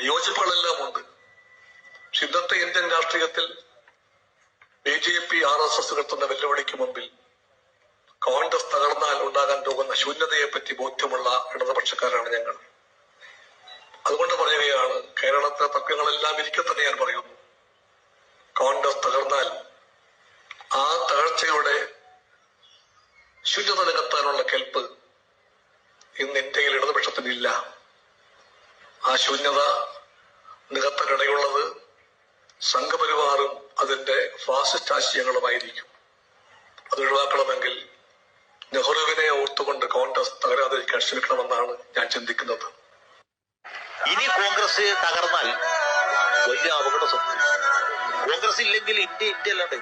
വിയോജിപ്പുകളെല്ലാം ഉണ്ട്. പക്ഷെ ഇന്നത്തെ ഇന്ത്യൻ രാഷ്ട്രീയത്തിൽ B J P R S S ഉയർത്തുന്ന വെല്ലുവിളിക്ക് മുമ്പിൽ കോൺഗ്രസ് തകർന്നാൽ ഉണ്ടാകാൻ പോകുന്ന ശൂന്യതയെ പറ്റി ബോധ്യമുള്ള ഇടതുപക്ഷക്കാരാണ് ഞങ്ങൾ. അതുകൊണ്ട് പറയുകയാണ് കേരളത്തിലെ തർക്കങ്ങളെല്ലാം ഇരിക്കെ തന്നെ ഞാൻ പറയുന്നു. കോൺഗ്രസ് തകർന്നാൽ ആ തകർച്ചയുടെ ശൂന്യത നികത്താനുള്ള കെൽപ്പ് ഇന്ന് ഇന്ത്യയിൽ ഇടതുപക്ഷത്തിനില്ല. ആ ശൂന്യത നികത്താനിടയുള്ളത് സംഘപരിവാറും അതിന്റെ ഫാസിസ്റ്റ് ആശയങ്ങളുമായിരിക്കും. അത് ഒഴിവാക്കണമെങ്കിൽ നെഹ്റുവിനെ ഓർത്തുകൊണ്ട് കോൺഗ്രസ് തകരാതിരിക്കാൻ ശ്രമിക്കണമെന്നാണ് ഞാൻ ചിന്തിക്കുന്നത്. ഇനി കോൺഗ്രസ് തകർന്നാൽ വലിയ അപകടം കോൺഗ്രസ് ഇല്ലെങ്കിൽ ഇന്ത്യ ഇന്ത്യ അല്ലാണ്ട്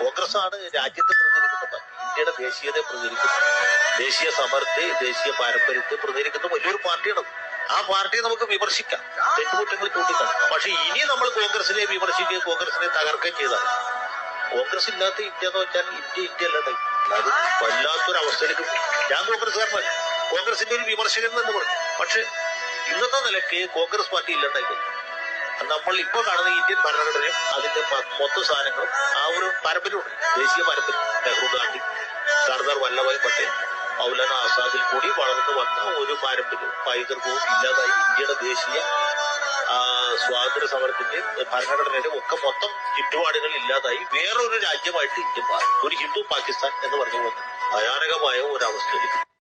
കോൺഗ്രസ് ആണ് രാജ്യത്തെ പ്രചരിക്കുന്നത് ഇന്ത്യയുടെ ദേശീയതയെ പ്രചരിക്കുന്നത് ദേശീയ സമരത്തെ ദേശീയ പാരമ്പര്യത്തെ പ്രചരിക്കുന്ന വലിയൊരു പാർട്ടിയാണ് ആ പാർട്ടിയെ നമുക്ക് വിമർശിക്കാം. തെറ്റുകുറ്റങ്ങൾ ചൂണ്ടിക്കാണാം. പക്ഷെ ഇനി നമ്മൾ കോൺഗ്രസിനെ വിമർശിക്കുകയും കോൺഗ്രസിനെ തകർക്കുകയും ചെയ്താൽ കോൺഗ്രസ് ഇല്ലാത്ത ഇന്ത്യ എന്ന് വെച്ചാൽ ഇന്ത്യ ഇന്ത്യ അല്ലാണ്ടായി അത്? വല്ലാത്തൊരു അവസ്ഥയിലേക്ക്. ഞാൻ കോൺഗ്രസ്സുകാരനല്ല. കോൺഗ്രസിന്റെ ഒരു വിമർശകൻ എന്ന് പറഞ്ഞു. പക്ഷെ ഇന്നത്തെ നിലയ്ക്ക് കോൺഗ്രസ് പാർട്ടി ഇല്ലാണ്ടായി നമ്മൾ ഇപ്പോൾ കാണുന്ന ഇന്ത്യൻ ഭരണഘടനയും അതിന്റെ മൊത്തം സാധനങ്ങളും ആ ഒരു പാരമ്പര്യമുണ്ട് ദേശീയ പാരമ്പര്യം നെഹ്റു ഗാന്ധി സർദാർ വല്ലഭായ് പട്ടേൽ മൗലാന ആസാദിൽ കൂടി വളർന്നു വന്ന ഒരു പാരമ്പര്യവും പൈതൃകവും ഇല്ലാതായി ഇന്ത്യയുടെ ദേശീയ സ്വാതന്ത്ര്യ സമരത്തിന്റെ ഭരണഘടനയുടെ ഒക്കെ മൊത്തം ചുറ്റുപാടുകൾ ഇല്ലാതായി വേറൊരു രാജ്യമായിട്ട് ഇന്ത്യ മാറി. ഒരു ഹിന്ദു പാകിസ്ഥാൻ എന്ന് പറഞ്ഞു പോകുന്നു ഭയാനകമായ ഒരു അവസ്ഥയിലേക്ക്